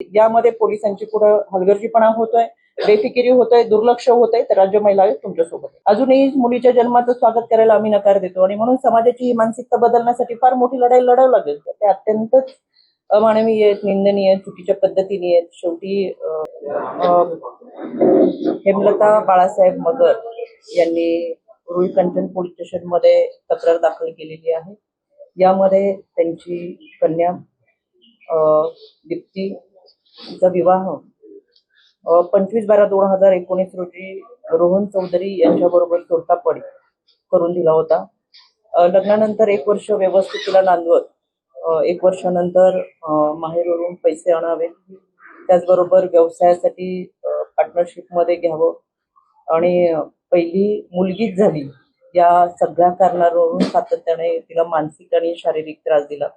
यामध्ये पोलिसांची पुढे हलगर्जीपणा होतोय बेफिकिरी होतोय दुर्लक्ष होतंय तर राज्य महिला आयोग तुमच्यासोबत अजूनही मुलीच्या जन्माचं स्वागत करायला आम्ही नकार देतो आणि म्हणून समाजाची ही मानसिकता बदलण्यासाठी फार मोठी लढाई लढावं लागेल ते अत्यंतच अमानवीय आहेत निंदनीय चुकीच्या पद्धतीने आहेत. शेवटी हेमलता बाळासाहेब मगर यांनी रुई कंचन पोलीस स्टेशनमध्ये तक्रार दाखल केलेली आहे. यामध्ये त्यांची कन्या दीप्ती तिचा विवाह. पंचवीस बारा दोन हजार एकोणीस रोजी रोहन चौधरी यांच्याबरोबर तोडतापडी करून दिला होता. लग्नानंतर एक वर्ष व्यवस्थित तिला नांदवत एक वर्षानंतर माहेरवरून पैसे आणावे. त्याचबरोबर व्यवसायासाठी पार्टनरशिपमध्ये घ्यावं. आणि पहिली मुलगीच झाली. या सगळ्या कारणावरून सातत्याने तिला मानसिक आणि शारीरिक त्रास दिला.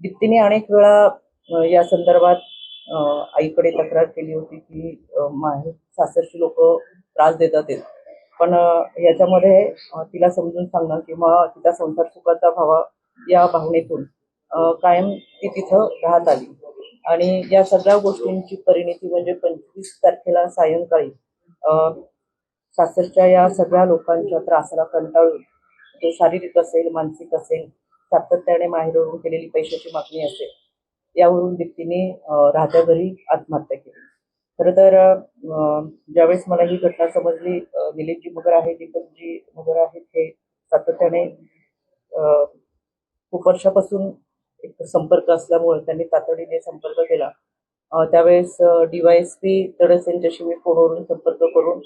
दीप्तीने अनेक वेळा या संदर्भात आईकडे तक्रार केली होती की माहेर सासरची लोक त्रास देतात पण याच्यामध्ये तिला समजून सांगणं किंवा तिचा संसार सुखाचा व्हावा या भावनेतून कायम ती तिथं राहत आली. आणि या सगळ्या गोष्टींची परिणिती म्हणजे पंचवीस तारखेला सायंकाळी सासरच्या या सगळ्या लोकांच्या त्रासाला कंटाळून ते शारीरिक असेल मानसिक असेल सातत्याने माहेरवरून केलेली पैशाची मागणी असेल यावरून व्यक्तीने राहत्या घरी आत्महत्या केली. खरं तर ज्यावेळेस मला ही घटना समजली अं, निलेशजी मगर आहे दीपकजी मगर आहेत हे सातत्याने खूप वर्षापासून एक संपर्क असल्यामुळे त्यांनी तातडीने संपर्क केला. त्यावेळेस डीवायएसपी तडस यांच्याशी मी फोनवरून संपर्क करून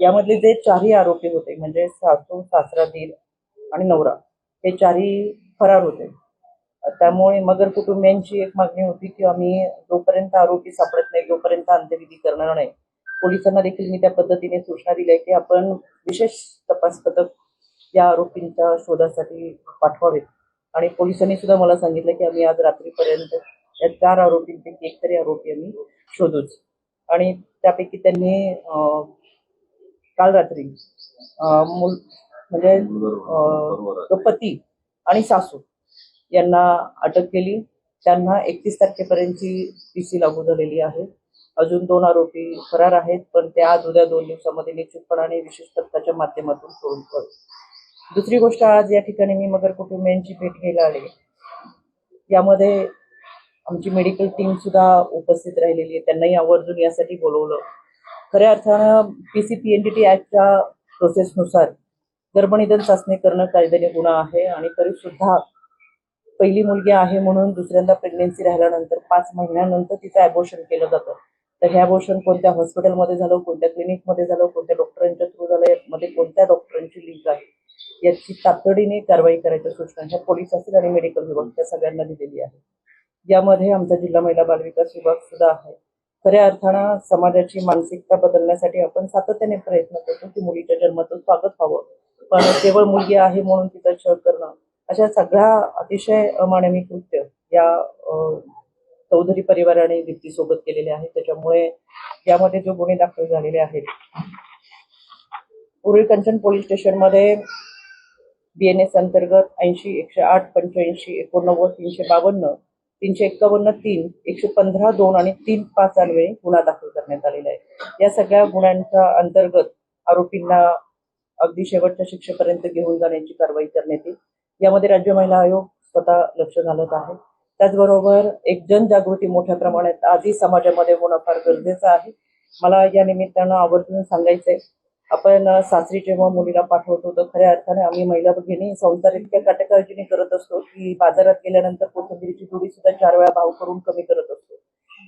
यामधले जे चारही आरोपी होते म्हणजे सासू सासरा दीर आणि नवरा हे चारही फरार होते. त्यामुळे मगर कुटुंबियांची एक मागणी होती की आम्ही जोपर्यंत आरोपी सापडत नाही जोपर्यंत अंत्यविधी करणार नाही. पोलिसांना देखील मी त्या पद्धतीने सूचना दिल्या की आपण विशेष तपास पथक या आरोपींच्या शोधासाठी पाठवावेत. आणि पोलिसांनी सुद्धा मला सांगितलं की आम्ही आज रात्रीपर्यंत या चार आरोपींपैकी एक तरी आरोपी आम्ही शोधूच. आणि त्यापैकी त्यांनी काल रात्री मूल म्हणजे तो पती आणि सासू यांना अटक केली. त्यांना एकतीस तारखेपर्यंतची पीसी लागू झालेली आहे. अजून दोन आरोपी फरार आहेत पण ते आज उद्या दोन दिवसामध्ये निश्चितपणाने विशेष पथकाच्या माध्यमातून सोडून पळ दुसरी गोष्ट आज या ठिकाणी मी मगर कुटुंबियांची भेट घ्यायला आले. यामध्ये आमची मेडिकल टीम सुद्धा उपस्थित राहिलेली आहे. त्यांनाही आवर्जून यासाठी बोलवलं. खऱ्या अर्थानं P C P N D T ऍक्टच्या प्रोसेसनुसार गर्भनिधन चाचणी करणं कायद्याने गुन्हा आहे आणि तरी सुद्धा पहिली मुलगी आहे म्हणून दुसऱ्यांदा प्रेग्नेन्सी राहिल्यानंतर पाच महिन्यानंतर तिचं ॲबोर्शन केलं जातं. तर हे ॲबॉर्शन कोणत्या हॉस्पिटलमध्ये झालं कोणत्या क्लिनिकमध्ये झालं कोणत्या डॉक्टरांच्या थ्रू झालं यामध्ये कोणत्या डॉक्टरांची लिंक आहे याची तातडीने कारवाई करायच्या सूचना ह्या पोलीस असतील आणि मेडिकल विभाग त्या सगळ्यांना दिलेली आहे. यामध्ये आमचा जिल्हा महिला बालविकास विभाग सुद्धा आहे. खऱ्या अर्थानं समाजाची मानसिकता बदलण्यासाठी आपण सातत्याने प्रयत्न करतो की मुलीच्या जन्माचं स्वागत व्हावं. पण केवळ मुलगी आहे म्हणून तिचा छळ करणं अशा सगळ्या अतिशय अमानवी कृत्य या चौधरी परिवाराने दीप्तीसोबत केलेले आहे त्याच्यामुळे यामध्ये जो गुन्हे दाखल झालेले आहेत पूर्वी कंचन पोलीस स्टेशनमध्ये बीएनएस अंतर्गत ऐंशी एकशे आठ पंच्याऐंशी एकोणनव्वद तीनशे बावन्न तीनशे एक्कावन्न तीन एकशे पंधरा दोन आणि तीन पाच अन्वये गुन्हा दाखल करण्यात आलेला आहे. या सगळ्या गुन्ह्यांच्या अंतर्गत आरोपींना अगदी शेवटच्या शिक्षेपर्यंत घेऊन जाण्याची कारवाई करण्यात येईल. यामध्ये राज्य महिला आयोग स्वतः लक्ष घालत आहे. त्याचबरोबर एक जनजागृती मोठ्या प्रमाणात आजही समाजामध्ये होणं फार गरजेचं आहे. मला या निमित्तानं आवर्जून सांगायचंय आपण सासरी जेव्हा मुलीला पाठवतो तर खऱ्या अर्थाने आम्ही महिला भगिनी संसार इतक्या काटकाळजीने करत असतो की बाजारात गेल्यानंतर कोथिंबीरची जोडी सुद्धा चार वेळा भाव करून कमी करत असतो.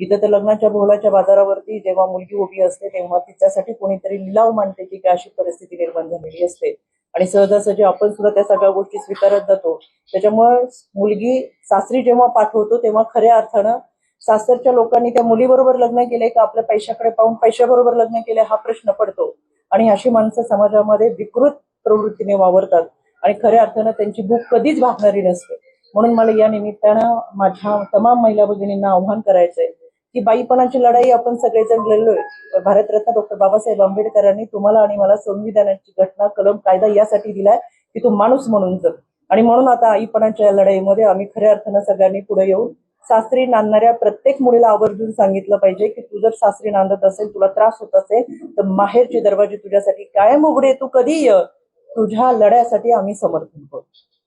इथं तर लग्नाच्या बोहलाच्या बाजारावरती जेव्हा मुलगी उभी असते तेव्हा तिच्यासाठी कोणीतरी लिलाव मांडते की अशी परिस्थिती निर्माण झालेली असते. आणि सहजासहजी आपण सुद्धा त्या सगळ्या गोष्टी स्वीकारत जातो. त्याच्यामुळे मुलगी सासरी जेव्हा पाठवतो तेव्हा खऱ्या अर्थानं सासरच्या लोकांनी त्या मुलीबरोबर लग्न केले का आपल्या पैशाकडे पाहून पैशाबरोबर लग्न केले हा प्रश्न पडतो. आणि अशी माणसं समाजामध्ये विकृत प्रवृत्तीने वावरतात आणि खऱ्या अर्थानं त्यांची भूक कधीच भागणारी नसते. म्हणून मला या निमित्तानं माझ्या तमाम महिला भगिनींना आव्हान करायचंय की बाईपणाची लढाई आपण सगळेजण लढलोय. भारतरत्न डॉक्टर बाबासाहेब आंबेडकरांनी तुम्हाला आणि मला संविधानाची घटना कलम कायदा यासाठी दिलाय की तू माणूस म्हणून जग. आणि म्हणून आता आईपणाच्या या लढाईमध्ये आम्ही खऱ्या अर्थानं सगळ्यांनी पुढे येऊन सासरी नांदणाऱ्या प्रत्येक मुलीला आवर्जून सांगितलं पाहिजे की तू जर सासरी नांदत असेल तुला त्रास होत असेल तर माहेरचे दरवाजे तुझ्यासाठी कायम उघडे तू कधी ये तुझ्या लढ्यासाठी आम्ही समर्थन करू.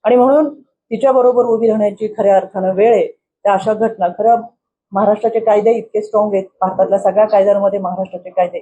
आणि म्हणून तिच्या बरोबर उभी राहण्याची खऱ्या अर्थानं वेळ आहे. त्या अशा घटना खरं महाराष्ट्राचे कायदे इतके स्ट्रॉंग आहेत. भारतातल्या सगळ्या कायद्यांमध्ये महाराष्ट्राचे कायदे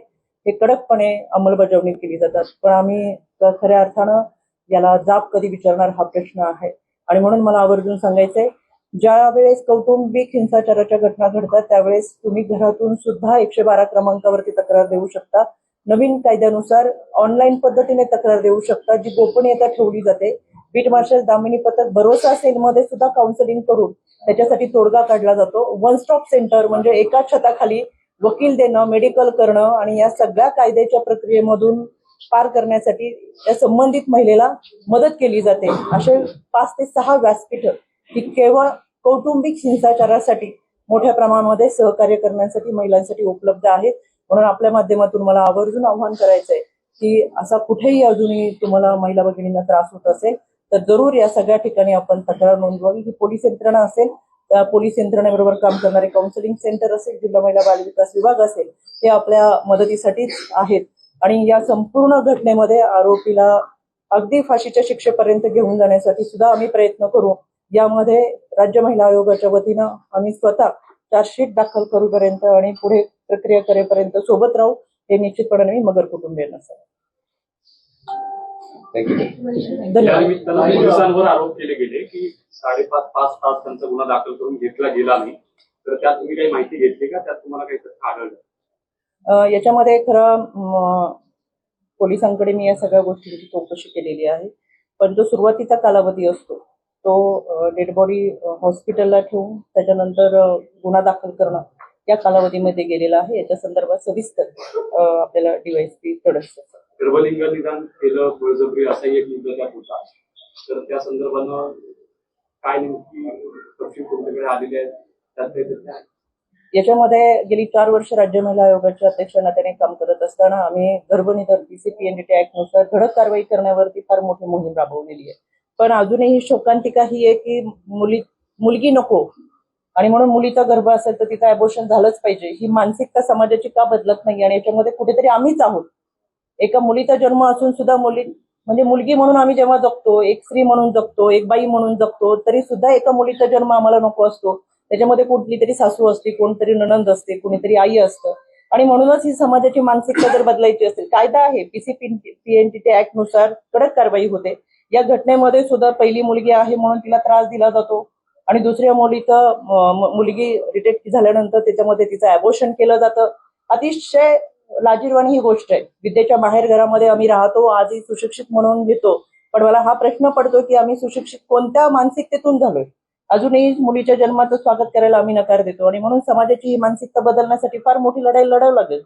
हे कडकपणे अंमलबजावणी केली जातात. पण आम्ही खऱ्या अर्थानं याला जाब कधी विचारणार हा प्रश्न आहे. आणि म्हणून मला आवर्जून सांगायचंय ज्या वेळेस कौटुंबिक हिंसाचाराच्या घटना घडतात त्यावेळेस तुम्ही घरातून सुद्धा एकशे बारा क्रमांकावरती तक्रार देऊ शकता. नवीन कायद्यानुसार ऑनलाईन पद्धतीने तक्रार देऊ शकता जी गोपनीयता ठेवली जाते. बीट मार्शल दामिनी पथक भरोसा सेलमध्ये सुद्धा काउन्सिलिंग करून त्याच्यासाठी तोडगा काढला जातो. वन स्टॉप सेंटर म्हणजे एकाच छताखाली वकील देणं मेडिकल करणं आणि या सगळ्या कायद्याच्या प्रक्रियेमधून पार करण्यासाठी या संबंधित महिलेला मदत केली जाते. असे पाच ते सहा व्यासपीठ ही केवळ कौटुंबिक हिंसाचारासाठी मोठ्या प्रमाणामध्ये सहकार्य करण्यासाठी महिलांसाठी उपलब्ध आहेत. म्हणून आपल्या माध्यमातून मला आवर्जून आव्हान करायचंय की असा कुठेही अजूनही तुम्हाला महिला भगिनींना त्रास होत असेल तर जरूर या सगळ्या ठिकाणी आपण तक्रार नोंदवावी. ही पोलीस यंत्रणा असेल पोलीस यंत्रणेबरोबर काम करणारे काउन्सिलिंग सेंटर असेल जिल्हा महिला बाल विकास विभाग असेल ते आपल्या मदतीसाठीच आहेत. आणि या संपूर्ण घटनेमध्ये आरोपीला अगदी फाशीच्या शिक्षेपर्यंत घेऊन जाण्यासाठी सुद्धा आम्ही प्रयत्न करू. यामध्ये राज्य महिला आयोगाच्या वतीनं आम्ही स्वतः चार्जशीट दाखल करूपर्यंत आणि पुढे प्रक्रिया करेपर्यंत सोबत राहू हे निश्चितपणे मी मगर कुटुंबियांना सांगेन. पोलिसांवर आरोप केले गेले की साडेपाच पाच तास त्यांचा गुन्हा दाखल करून घेतला गेला नाही. तर त्यात तुम्ही काही माहिती घेतली का? त्यात तुम्हाला काही तथ्य आढळलं? याच्यामध्ये खरं पोलिसांकडे मी या सगळ्या गोष्टींची चौकशी केलेली आहे. पण जो सुरुवातीचा कालावधी असतो तो डेड बॉडी हॉस्पिटलला ठेवून त्याच्यानंतर गुन्हा दाखल करणं या कालावधीमध्ये गेलेला आहे. याच्या संदर्भात सविस्तर आपल्याला डीवायसपी तडस गर्भलिंग निदान केलं बळजबरी असाही एक मुद्दा त्यात होता. तर त्या संदर्भानं काय नेमकी तपशील तुमच्याकडे आलेले आहेत त्यात काही तथ्य आहे? याच्यामध्ये गेली चार वर्ष राज्य महिला आयोगाच्या अध्यक्ष नात्याने काम करत असताना आम्ही गर्भनिधन पीसीपीएनडीटी ऍक्टनुसार धडक कारवाई करण्यावरती फार मोठी मोहीम राबवलेली आहे. पण अजूनही शोकांतिका ही आहे की मुली मुलगी नको आणि म्हणून मुलीचा गर्भ असेल तर तिथं अबोर्शन झालंच पाहिजे. ही मानसिकता समाजाची का बदलत नाही आणि याच्यामध्ये कुठेतरी आम्हीच आहोत. एका मुलीचा जन्म असून सुद्धा मुली म्हणजे मुलगी म्हणून आम्ही जेव्हा जगतो एक स्त्री म्हणून जगतो एक बाई म्हणून जगतो तरी सुद्धा एका मुलीचा जन्म आम्हाला नको असतो. त्याच्यामध्ये कुठली तरी सासू असते कोणतरी नणंद असते कोणीतरी आई असतं. आणि म्हणूनच ही समाजाची मानसिकता जर बदलायची असेल कायदा आहे पीसी पीसीपीएनटीटी ऍक्टनुसार कडक कारवाई होते. या घटनेमध्ये सुद्धा पहिली मुलगी आहे म्हणून तिला त्रास दिला जातो. आणि दुसऱ्या मुलीचं मुलगी रिटेक्ट झाल्यानंतर त्याच्यामध्ये तिचं अबोशन केलं जातं. अतिशय लाजीरवाणी ही गोष्ट आहे. विद्येच्या बाहेर घरामध्ये आम्ही राहतो आजही सुशिक्षित म्हणून घेतो. पण मला हा प्रश्न पडतो की आम्ही सुशिक्षित कोणत्या मानसिकतेतून झालोय? अजूनही मुलीच्या जन्माचं स्वागत करायला आम्ही नकार देतो आणि म्हणून समाजाची ही मानसिकता बदलण्यासाठी फार मोठी लढाई लढावं लागेल.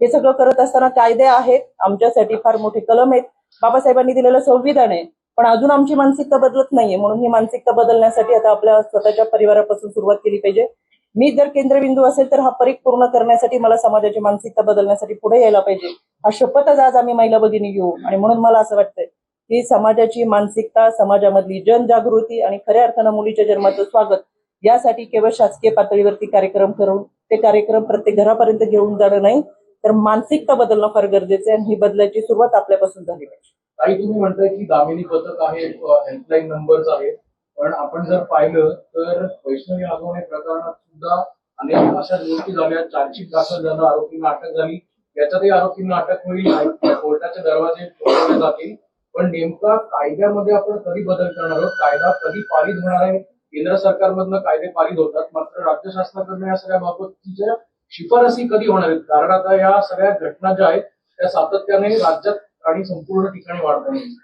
हे सगळं करत असताना कायदे आहेत आमच्यासाठी फार मोठे कलम आहेत. बाबासाहेबांनी दिलेलं संविधान आहे पण अजून आमची मानसिकता बदलत नाहीये. म्हणून ही मानसिकता बदलण्यासाठी आता आपल्या स्वतःच्या परिवारापासून सुरुवात केली पाहिजे. मी जर केंद्रबिंदू असेल तर हा परीख पूर्ण करण्यासाठी मला समाजाची मानसिकता बदलण्यासाठी पुढे यायला पाहिजे. हा शपथच आज आम्ही महिला भगिनी घेऊ. आणि म्हणून मला असं वाटतंय की समाजाची मानसिकता समाजामधली जनजागृती आणि खऱ्या अर्थानं मुलीच्या जन्माचं स्वागत यासाठी केवळ शासकीय पातळीवरती कार्यक्रम करून ते कार्यक्रम प्रत्येक घरापर्यंत घेऊन जाणं नाही तर मानसिकता बदलणं फार गरजेचं आहे आणि ही बदलायची सुरुवात आपल्यापासून झाली पाहिजे. काही तुम्ही म्हणताय की दामिनी पथक आहे हेल्पलाईन नंबर्स आहेत. पण आपण जर पाहिलं तर वैष्णवी आगवणे प्रकरणात सुद्धा अनेक अशा गोष्टी झाल्या. चार्जशीट दाखल झालं आरोपींना अटक झाली. याच्यातही आरोपींना अटक होईल कोर्टाचे दरवाजे ठोकवले जातील. पण नेमका कायद्यामध्ये आपण कधी बदल करणार आहोत? कायदा कधी पारित होणार आहे? केंद्र सरकारमधनं कायदे पारित होतात. मात्र राज्य शासनाकडनं या सगळ्या बाबतीच्या शिफारसी कधी होणार आहेत? कारण आता या सगळ्या घटना ज्या आहेत त्या सातत्याने राज्यात आणि संपूर्ण ठिकाणी वाढत आहेत.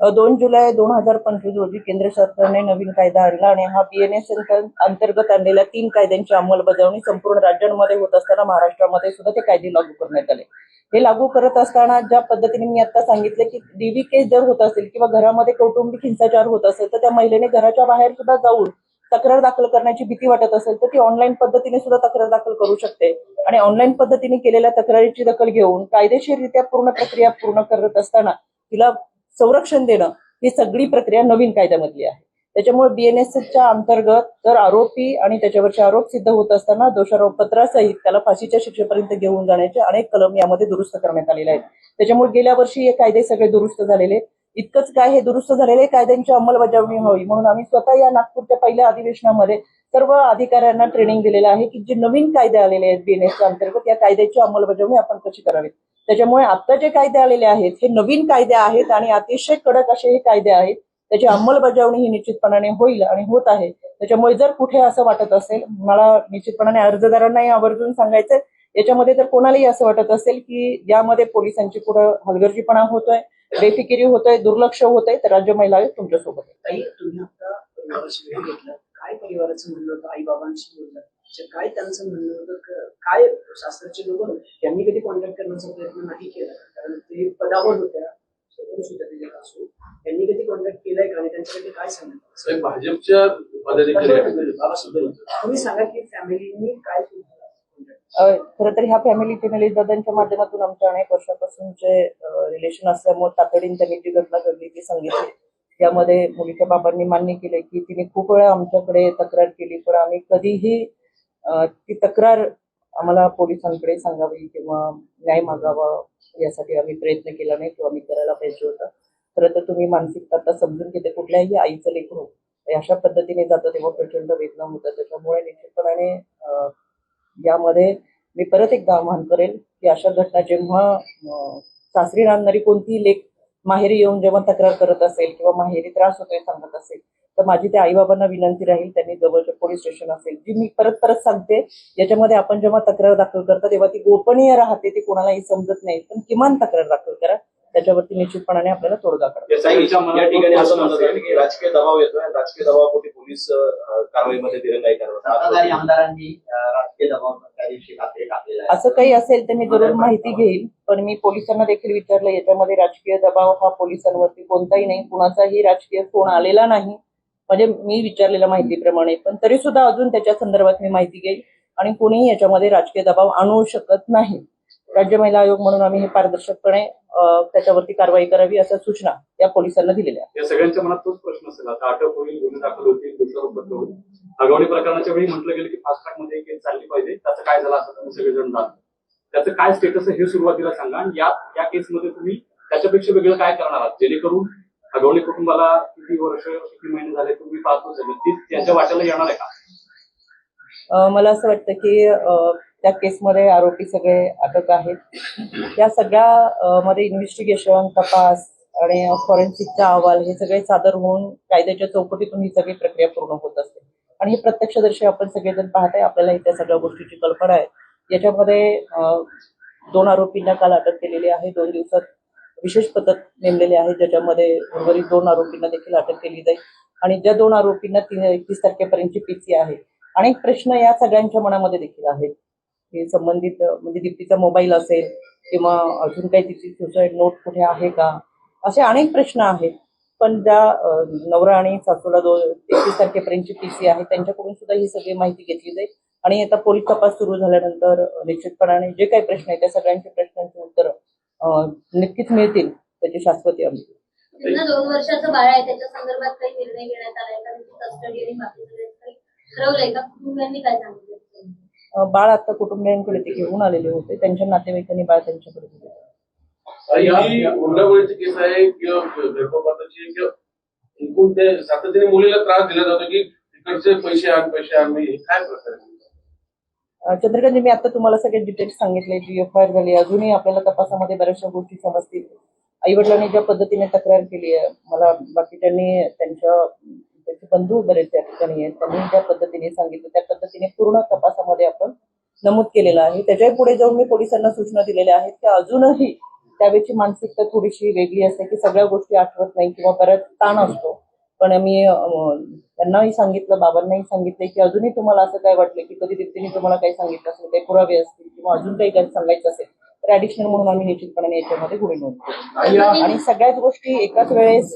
दोन जुलै दोन हजार पंचवीस रोजी केंद्र सरकारने नवीन कायदा आणला आणि हा बीएनएस अंतर्गत आणलेल्या तीन कायद्यांची अंमलबजावणी संपूर्ण राज्यांमध्ये होत असताना महाराष्ट्रामध्ये सुद्धा ते कायदे लागू करण्यात आले. हे लागू करत असताना ज्या पद्धतीने मी आता सांगितलं की डीव्ही केस जर होत असेल किंवा घरामध्ये कौटुंबिक हिंसाचार होत असेल तर त्या महिलेने घराच्या बाहेर सुद्धा जाऊन तक्रार दाखल करण्याची भीती वाटत असेल तर ती ऑनलाईन पद्धतीने सुद्धा तक्रार दाखल करू शकते. आणि ऑनलाईन पद्धतीने केलेल्या तक्रारीची दखल घेऊन कायदेशीररित्या पूर्ण प्रक्रिया पूर्ण करत असताना तिला संरक्षण देणं ही सगळी प्रक्रिया नवीन कायद्यामधली आहे. त्याच्यामुळे बीएनएसच्या अंतर्गत जर आरोपी आणि त्याच्यावरचे आरोप सिद्ध होत असताना दोषारोप पत्रासहित त्याला फाशीच्या शिक्षेपर्यंत घेऊन जाण्याचे अनेक कलम यामध्ये दुरुस्त करण्यात आलेले आहेत. त्याच्यामुळे गेल्या वर्षी हे कायदे सगळे दुरुस्त झालेले इतकंच काय हे दुरुस्त झालेले कायद्यांची अंमलबजावणी व्हावी म्हणून आम्ही स्वतः या नागपूरच्या पहिल्या अधिवेशनामध्ये सर्व अधिकाऱ्यांना ट्रेनिंग दिलेलं आहे की जे नवीन कायदे आलेले आहेत बीएनएसच्या अंतर्गत या कायद्याची अंमलबजावणी आपण कशी करावी? त्याच्यामुळे आता जे कायदे आलेले आहेत हे नवीन कायदे आहेत आणि अतिशय कडक असे हे कायदे आहेत. त्याची अंमलबजावणी ही निश्चितपणाने होईल आणि होत आहे. त्याच्यामुळे जर कुठे असं वाटत असेल मला निश्चितपणाने अर्जदारांनाही आवर्जून सांगायचं याच्यामध्ये तर कोणालाही असं वाटत असेल की यामध्ये पोलिसांची पुढं हलगर्जीपणा होतोय बेफिकिरी होतोय दुर्लक्ष होतंय तर राज्य महिला आयोग तुमच्यासोबत आहे. काय परिवाराचं म्हणलं होतं? आई बाबांशी बोललं काय त्यांचं म्हणणं होतं काय शास्त्राचे लोक त्यांनी कधी कॉन्टॅक्ट करण्याचा प्रयत्न नाही केला. कारण ते पदावर होत्या त्यांनी कधी कॉन्टॅक्ट केलाय का? आणि त्यांच्याकडे काय सांगितलं? भाजपच्या तुम्ही सांगा की फॅमिलीनी काय खरं तर ह्या फॅमिली फिनलिस्ट दादांच्या माध्यमातून आमच्या अनेक वर्षापासूनचे रिलेशन असल्यामुळे तातडीने त्यांनी जी घटना घडली ती सांगितली. त्यामध्ये मुलीच्या बाबांनी मान्य केले की तिने खूप वेळा आमच्याकडे तक्रार केली पण आम्ही कधीही ती तक्रार आम्हाला पोलिसांकडे सांगावी किंवा न्याय मागावा यासाठी आम्ही प्रयत्न केला नाही किंवा आम्ही करायला पाहिजे होता. खरं तर तुम्ही मानसिकता समजून घेते कुठल्याही आईचं लेकरू अशा पद्धतीने जातं तेव्हा प्रचंड वेदना होतात. त्याच्यामुळे निश्चितपणाने यामध्ये मी परत एकदा आवाहन करेल की अशा घटना जेव्हा सासरी राहणारी कोणतीही लेख माहेरी येऊन जेव्हा तक्रार करत असेल किंवा माहेरी त्रास होतोय सांगत असेल तर माझी त्या आईबाबांना विनंती राहील त्यांनी जवळचे पोलीस स्टेशन असेल जी मी परत परत सांगते याच्यामध्ये आपण जेव्हा तक्रार दाखल करता तेव्हा ती गोपनीय राहते ती कोणालाही समजत नाही पण किमान तक्रार दाखल करा त्याच्यावरती निश्चितपणाने आपल्याला तोडगा करा या सगळ्यांच्या या ठिकाणी असं मनात म्हणतात की राजकीय दबाव येतोय राजकीय दबावापोटी पोलीस कारवाईमध्ये असं काही असेल तर मी जरूर माहिती घेईल पण मी पोलिसांना देखील विचारलं याच्यामध्ये राजकीय दबाव हा पोलिसांवरती कोणताही नाही कुणाचाही राजकीय फोन आलेला नाही म्हणजे मी विचारलेल्या माहितीप्रमाणे पण तरी सुद्धा अजून त्याच्या संदर्भात मी माहिती घेईल आणि कोणीही याच्यामध्ये राजकीय दबाव आणू शकत नाही. राज्य महिला आयोग म्हणून आम्ही हे पारदर्शकपणे त्याच्यावरती कारवाई करावी अशा सूचना या पोलिसांना दिलेल्या या सगळ्यांच्या मनात तोच प्रश्न असेल. आता अटक होईल गुन्हे दाखल होतील दोषारोपत्र होईल. प्रकरणाच्या वेळी म्हटलं गेलं की फास्ट ट्रॅकमध्ये केस चालली पाहिजे. त्याचं काय झालं असं तुम्ही सगळेजण जाणता. त्याचं काय स्टेटस आहे हे सुरुवातीला सांगा आणि या या केसमध्ये तुम्ही त्याच्यापेक्षा वेगळं काय करणार आहात? जेणेकरून आगवणी कुटुंबाला किती वर्ष किती महिने झाले तुम्ही पाहतो ती त्याच्या वाट्याला येणार आहे का? मला असं वाटतं की त्या केसमध्ये आरोपी सगळे अटक आहेत. त्या सगळ्या मध्ये इन्व्हेस्टिगेशन तपास आणि फॉरेन्सिकचा अहवाल हे सगळे सादर होऊन कायद्याच्या चौकटीतून ही सगळी प्रक्रिया पूर्ण होत असते. आणि हे प्रत्यक्षदर्शी आपण सगळेजण पाहत आहे आपल्याला त्या सगळ्या गोष्टीची कल्पना आहे. याच्यामध्ये दोन आरोपींना काल अटक केलेली आहे. दोन दिवसात विशेष पथक नेमलेले आहे ज्याच्यामध्ये उर्वरित दोन आरोपींना देखील अटक केली जाईल. आणि ज्या दोन आरोपींना तीन एकतीस तारखेपर्यंतची पीसी आहे. अनेक प्रश्न या सगळ्यांच्या मनामध्ये देखील आहेत हे संबंधित म्हणजे दीप्तीचा मोबाईल असेल किंवा अजून काही तिची सुसाईड नोट कुठे आहे का? असे अनेक प्रश्न आहेत. पण ज्या नवरा आणि सासूला दो एकतीस तारखेपर्यंतची पीसी आहे त्यांच्याकडून सुद्धा ही सगळी माहिती घेतली जाईल. आणि आता पोलीस तपास सुरू झाल्यानंतर निश्चितपणाने जे काही प्रश्न आहेत त्या सगळ्यांच्या प्रश्नांची उत्तर नक्कीच मिळतील त्याची शाश्वती आम्ही दोन वर्षाचं बाळ आहे त्याच्या संदर्भात काही निर्णय घेण्यात आलाय का? त्यांची कस्टडी आणि बाकी सगळं काही ठरवलंय का? कुटुंबियांनी काय सांगितलं? अं, बाळ आता कुटुंबियांकडे ते घेऊन आलेले होते. त्यांच्या नातेवाईकांनी बाळ त्यांच्याकडे दिले ही हुंडाबळीची केस आहे किंवा गर्भपाताची किंवा एकूण ते सातत्याने मुलीला त्रास दिला जातो की तिकडचे पैसे आण पैसे आण हे काय प्रकार चंद्रकांत मी आता तुम्हाला सगळे डिटेल्स सांगितले जी एफ आय आर झाली अजूनही आपल्याला तपासामध्ये बऱ्याचशा गोष्टी समजतील. आई वडिलांनी ज्या पद्धतीने तक्रार केली आहे मला बाकी त्यांनी त्यांच्या त्यांचे बंधू बरेच त्या ठिकाणी आहेत त्यांनी ज्या पद्धतीने सांगितलं त्या पद्धतीने पूर्ण तपासामध्ये आपण नमूद केलेलं आहे. त्याच्याही पुढे जाऊन मी पोलिसांना सूचना दिलेल्या आहेत की अजूनही त्यावेळेची मानसिकता थोडीशी वेगळी असते की सगळ्या गोष्टी आठवत नाही किंवा बऱ्याच ताण असतो. पण मी त्यांनाही सांगितलं बाबांनाही सांगितलं की अजूनही तुम्हाला असं काय वाटलं की कधी व्यक्तीने तुम्हाला काही सांगितलं असेल काही पुरावे असतील किंवा अजून काही काही सांगायचं असेल तर ऍडिशनल म्हणून आम्ही निश्चितपणे याच्यामध्ये गुन्हे नोंद करू. आणि सगळ्याच गोष्टी एकाच वेळेस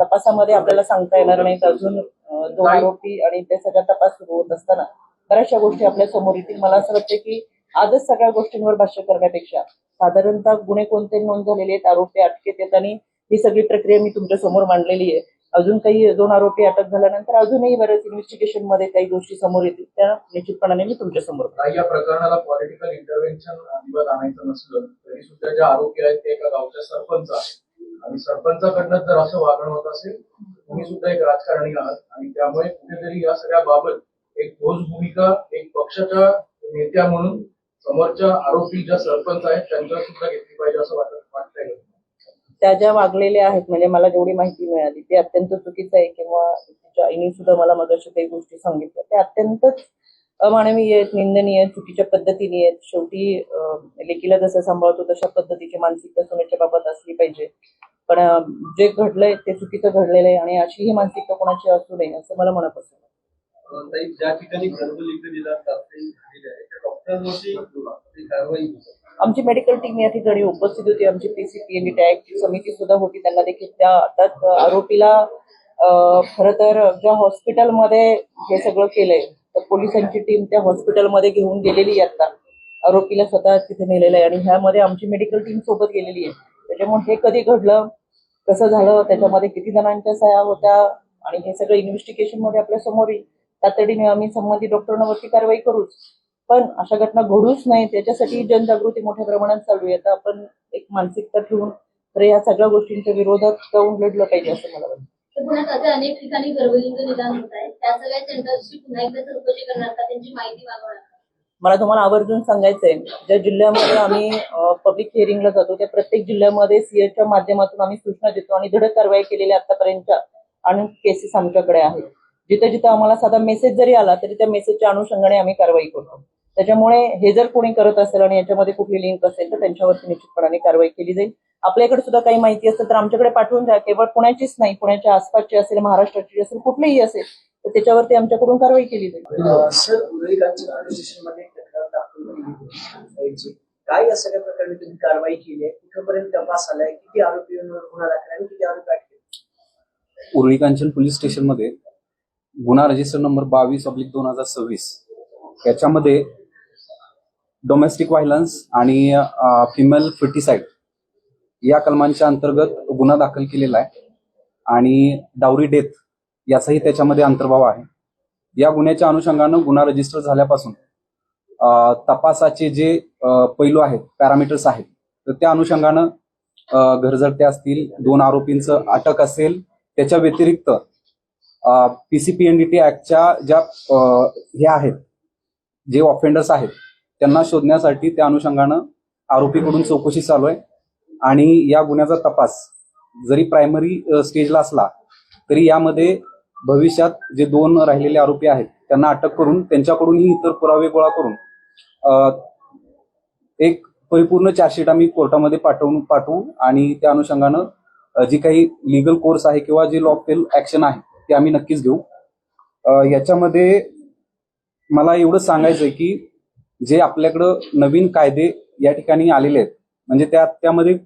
तपासामध्ये आपल्याला सांगता येणार नाहीत. अजून दोन आरोपी आणि ते सगळा तपास सुरू होत असताना बऱ्याचशा गोष्टी आपल्यासमोर येतील. मला असं वाटतं की आजच सगळ्या गोष्टींवर भाष्य करण्यापेक्षा साधारणतः गुन्हे कोणते नोंद झालेले आहेत आरोपी अटकेत येत आणि ही सगळी प्रक्रिया मी तुमच्यासमोर मांडलेली आहे. अजून काही दोन आरोपी अटक झाल्यानंतर अजूनही बऱ्याच इन्व्हेस्टिगेशनमध्ये काही गोष्टी समोर येतील. त्या निश्चितपणाने मी तुमच्यासमोर या प्रकरणाला पॉलिटिकल इंटरव्हेन्शन अजिबात आणायचं नसलं तरी सुद्धा ज्या आरोपी आहेत ते एका गावच्या सरपंच आहेत. आणि सरपंचाकडनं जर असं वागणं होत असेल तुम्ही सुद्धा एक राजकारणी आहात. आणि त्यामुळे कुठेतरी या सगळ्या बाबत एक ठोस भूमिका एक पक्षाच्या नेत्या म्हणून समोरच्या आरोपी ज्या सरपंच आहेत त्यांच्या सुद्धा घेतली पाहिजे असं वाटत वाटतंय. त्या ज्या वागलेल्या आहेत म्हणजे मला जेवढी माहिती मिळाली ते अत्यंत चुकीचं आहे किंवा तिच्या आईने सुद्धा मला मगाशी काही गोष्टी सांगितल्या. ते अत्यंतच अमानवीय आहेत निंदनीय आहेत, चुकीच्या पद्धतीने आहेत. शेवटी लेकीला जसं सांभाळतो तशा पद्धतीची मानसिकता सुनेच्या बाबत असली पाहिजे. पण जे घडलंय ते चुकीचं घडलेलं आहे आणि अशी ही मानसिकता कोणाची असू नये असं मला मनापासून ज्या ठिकाणी दिला त्या डॉक्टरांवरती कारवाई आमची मेडिकल टीम या ठिकाणी उपस्थित होती. आमची पीसीपीएनडी टॅगची समिती सुद्धा होती. त्यांना देखील त्या आता आरोपीला खरं तर ज्या हॉस्पिटलमध्ये हे सगळं केलंय तर पोलिसांची टीम त्या हॉस्पिटलमध्ये घेऊन गेलेली आहे आता. आरोपीला स्वतः तिथे नेलेलं आहे आणि ह्यामध्ये आमची मेडिकल टीम सोबत गेलेली आहे. त्याच्यामुळे हे कधी घडलं कसं झालं त्याच्यामध्ये किती जणांच्या सह्या होत्या आणि हे सगळं इन्व्हेस्टिगेशनमध्ये आपल्यासमोर येईल. तातडीने आम्ही संबंधित डॉक्टरांवरती कारवाई करूच. पण अशा घटना घडूच नाही त्याच्यासाठी जनजागृती मोठ्या प्रमाणात चालू आहे. आता आपण एक मानसिकता ठेवून तर या सगळ्या गोष्टींच्या विरोधात जाऊन लढलं पाहिजे असं मला वाटतं. तर पुण्यात असे अनेक ठिकाणी गर्भलिंग निदान होत आहे. त्या सगळ्या सेंटर्सची पुन्हा एकदा चौकशी करणार का? त्यांची माहिती मागवणार का? मला तुम्हाला आवर्जून सांगायचंय ज्या जिल्ह्यामध्ये आम्ही पब्लिक हिअरिंगला जातो त्या प्रत्येक जिल्ह्यामध्ये सीएच्या माध्यमातून आम्ही सूचना देतो आणि धडक कारवाई केलेल्या आतापर्यंतच्या आणि केसेस आमच्याकडे आहेत. जिथं जिथं आम्हाला साधा मेसेज जरी आला तरी त्या मेसेजच्या अनुषंगाने आम्ही कारवाई करतो. त्याच्यामुळे हे जर कोणी करत असेल आणि याच्यामध्ये कुठली लिंक असेल तर त्यांच्यावरती निश्चितपणाने कारवाई केली जाईल. आपल्याकडे सुद्धा काही माहिती असेल तर आमच्याकडे पाठवून द्या. केवळ पुण्याचीच नाही पुण्याच्या आसपासची असेल महाराष्ट्राची असेल कुठलीही असेल तर त्याच्यावरती आमच्याकडून कारवाई केली जाईल. अं, सर उदयकांच्या पोलीस स्टेशनमध्ये एक तक्रार दाखल केली होती. काय या सगळ्या प्रकरणी तुम्ही कारवाई केली आहे? कुठपर्यंत तपास आलाय? किती आरोपींवर गुन्हा दाखल आहे? आणि किती आरोपी अटकेत? उरळी कांचन पोलीस स्टेशनमध्ये गुन्हा रजिस्टर नंबर बावीस अब्लिक दोन हजार सव्वीस. याच्यामध्ये डोमेस्टिक व्हायलन्स आणि फिमेल फिटिसाईड या कलमांच्या अंतर्गत गुन्हा दाखल केलेला आहे. आणि डावरी डेथ याचाही त्याच्यामध्ये अंतर्भाव आहे. या गुन्ह्याच्या अनुषंगानं गुन्हा रजिस्टर झाल्यापासून तपासाचे जे पैलू आहेत पॅरामीटर्स आहेत तर त्या अनुषंगानं घरझडते असतील दोन आरोपींचं अटक असेल त्याच्या व्यतिरिक्त पीसीपीएनडीटी ऍक्टच्या ज्या हे आहेत जे ऑफेंडर्स आहेत त्यांना शोधण्यासाठी त्या अनुषंगानं आरोपीकडून चौकशी चालू आहे. आणि या गुन्ह्याचा तपास जरी प्रायमरी स्टेजला असला तरी यामध्ये भविष्यात जे दोन राहिलेले आरोपी आहेत त्यांना अटक करून त्यांच्याकडूनही इतर पुरावे गोळा करून एक परिपूर्ण चार्जशीट आम्ही कोर्टामध्ये पाठवून पाठवू आणि त्या अनुषंगानं जी काही लिगल कोर्स आहे किंवा जे लॉकटेल ऍक्शन आहे ते आम्ही नक्कीच घेऊ. याच्यामध्ये मला एवढं सांगायचंय की जे आपल्याकडं नवीन कायदे या ठिकाणी आलेले आहेत म्हणजे त्या त्यामध्ये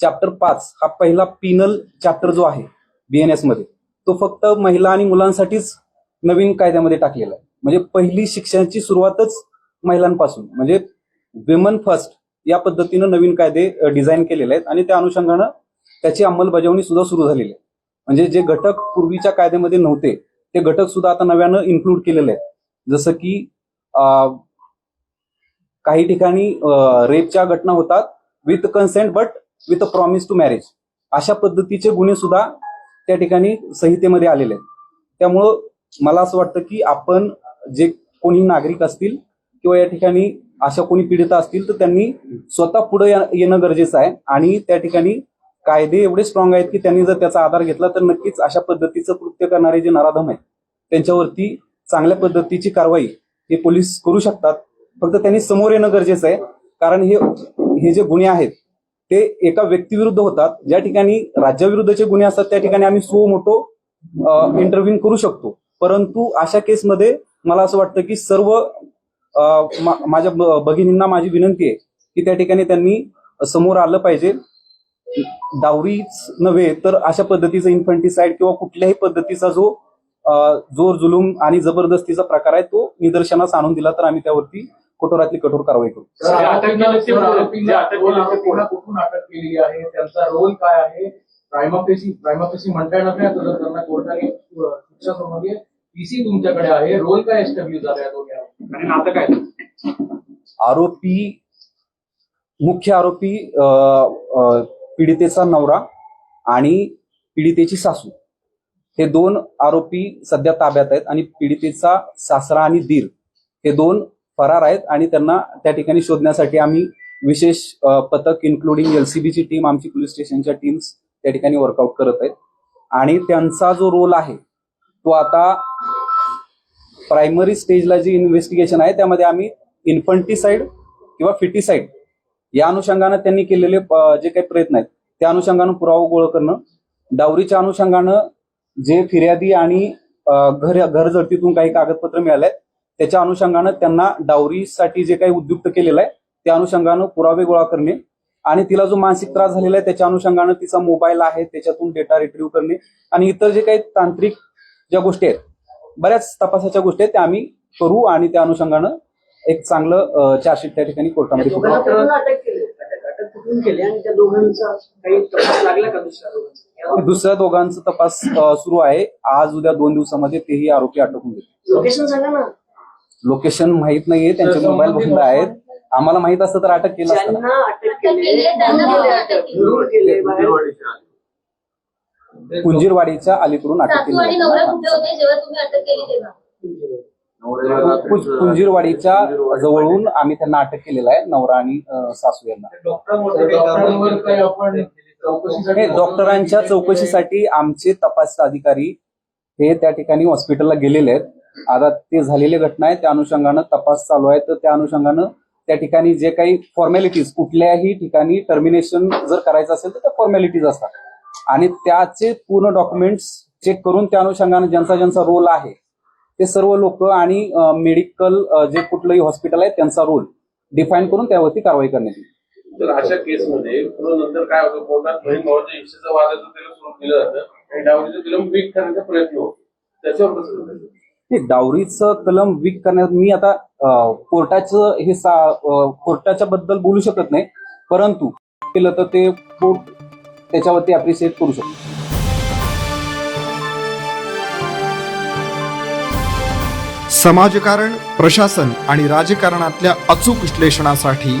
चॅप्टर पाच हा पहिला पिनल चॅप्टर जो आहे बीएनएसमध्ये तो फक्त महिला आणि मुलांसाठीच नवीन कायद्यामध्ये टाकलेला आहे. म्हणजे पहिली शिक्षणाची सुरुवातच महिलांपासून म्हणजे विमन फर्स्ट या पद्धतीनं नवीन कायदे डिझाईन केलेले आहेत आणि त्या अनुषंगानं त्याची अंमलबजावणी सुद्धा सुरू झालेली आहे. म्हणजे जे घटक पूर्वीच्या कायद्यामध्ये नव्हते ते घटक सुद्धा आता नव्यानं इन्क्लूड केलेले आहेत. जसं की काही ठिकाणी रेपच्या घटना होतात with consent but with a promise to marriage अशा पद्धतीचे गुन्हे सुद्धा त्या ठिकाणी संहितेमध्ये आलेले आहेत. त्यामुळं मला असं वाटतं की आपण जे कोणी नागरिक असतील किंवा या ठिकाणी अशा कोणी पीडिता असतील तर त्यांनी स्वतः पुढे येणं गरजेचं आहे. आणि त्या ठिकाणी कायदे एवढे स्ट्रॉंग आहेत की त्यांनी जर त्याचा आधार घेतला तर नक्कीच अशा पद्धतीचं कृत्य करणारे जे नराधम आहेत त्यांच्यावरती चांगल्या पद्धतीची कारवाई हे पोलीस करू शकतात. फक्त त्यांनी समोर येणं गरजेचं आहे. कारण हे हे जे गुन्हे आहेत ते एका व्यक्तीविरुद्ध होतात. ज्या ठिकाणी राज्याविरुद्धचे गुन्हे असतात त्या ठिकाणी आम्ही सो मोठो इंटरव्ह्यू करू शकतो. परंतु अशा केसमध्ये मला असं वाटतं की सर्व अ, माझ्या भगिनींना माझी विनंती आहे की त्या ठिकाणी त्यांनी समोर आलं पाहिजे. डावरीच नव्हे तर अशा पद्धतीचा इन्फंटिसाइड किंवा कुठल्याही पद्धतीचा जो जोर जुलूम आणि जबरदस्तीचा प्रकार आहे तो निदर्शनास आणून दिला तर आम्ही त्यावरती कठोरातली कठोर कारवाई करू. अटक केली केली? कुठून अटक केलेली आहे? त्यांचा रोल काय आहे? प्रायमापेसी प्रायमापेसी म्हणता येणार नाही आता जर त्यांना कोर्टाने अ, शिक्षा संबंधी पीसी तुमच्याकडे आहे. रोल काय एस्टॅब्लिश झाला आरोपी? आणि नातं काय? आरोपी मुख्य आरोपी पीडितेचा नवरा आणि पीडितेची सासू. हे दोन आरोपी सध्या ताब्यात आहेत आणि पीडितेचा सासरा आणि दीर हे दोन फरार आहेत आणि त्यांना त्या ठिकाणी शोधण्यासाठी आम्ही विशेष पथक इन्क्लुडिंग एलसीबीची टीम आमची पोलीस स्टेशनच्या टीम्स त्या ठिकाणी वर्कआउट करत आहेत. आणि त्यांचा जो रोल आहे तो आता प्रायमरी स्टेजला जी इन्व्हेस्टिगेशन आहे त्यामध्ये आम्ही इन्फंटिसाइड किंवा फिटीसाईड या अनुषंगानं त्यांनी केलेले जे काही प्रयत्न आहेत त्या अनुषंगानं पुरावा गोळा करणं डावरीच्या अनुषंगानं जे फिर्यादी आणि घर घर जडतीतून काही कागदपत्र मिळाले त्याच्या अनुषंगानं त्यांना डावरीसाठी जे काही उद्युक्त केलेलं आहे त्या अनुषंगानं पुरावे गोळा करणे आणि तिला जो मानसिक त्रास झालेला आहे त्याच्या अनुषंगानं तिचा मोबाईल आहे त्याच्यातून डेटा रिट्रीव्ह करणे आणि इतर जे काही तांत्रिक ज्या गोष्टी आहेत बऱ्याच तपासाच्या गोष्टी आहेत त्या आम्ही करू आणि त्या अनुषंगानं एक चांगलं चार्जशीट त्या ठिकाणी कोर्टामध्ये करू दुसऱ्या दोघांचा तपास सुरू आहे. आज उद्या दोन दिवसामध्ये तेही आरोपी अटक होऊन गेले. लोकेशन सांगा ना. लोकेशन माहीत नाहीये. त्यांचे मोबाईल बंद आहेत आम्हाला माहीत असतं तर अटक केलं असतं अटक केली त्यांना. जरूर कुंजीरवाडीच्या अलीकडून अटक सासू आणि केली नवरा कुठे होते? जेव्हा तुम्ही अटक केली तेव्हा. कुंज- कुंजीरवाडीच्या जवळून आम्ही त्यांना अटक केलेलं आहे नवरा आणि अ, सासू यांना. डॉक्टरांवर काही आपण चौकशीसाठी हे डॉक्टरांच्या चौकशीसाठी आमचे तपास अधिकारी हे त्या ठिकाणी हॉस्पिटलला गेलेले आहेत. आता ते झालेली घटना आहे त्या अनुषंगानं तपास चालू आहे. तर त्या अनुषंगानं त्या ठिकाणी जे काही फॉर्मॅलिटीज कुठल्याही ठिकाणी टर्मिनेशन जर करायचं असेल तर त्या फॉर्मॅलिटीज असतात. आणि त्याचे पूर्ण डॉक्युमेंट्स चेक करून त्या अनुषंगानं ज्यांचा ज्यांचा रोल आहे ते सर्व लोक आणि मेडिकल जे कुठलंही हॉस्पिटल आहे त्यांचा रोल डिफाईन करून त्यावरती कारवाई करण्यात येईल. तर अशा केसमध्ये पुढे नंतर काय होतं कोर्टात बहीण भावाच्या हिस्सेचं वादाचं त्याला स्वरूप दिलं जातं. आणि डावरीचं तिला वीक करण्याचा प्रयत्न होतो. त्याच्यावर कसं? हे डावरीचं कलम वीक करण्यात मी आता कोर्टाचं हे सा कोर्टाच्या बद्दल बोलू शकत नाही. परंतु केलं तर ते कोर्ट त्याच्यावरती अप्रिशिएट करू शकतो. समाजकारण प्रशासन आणि राजकारणातल्या अचूक विश्लेषणासाठी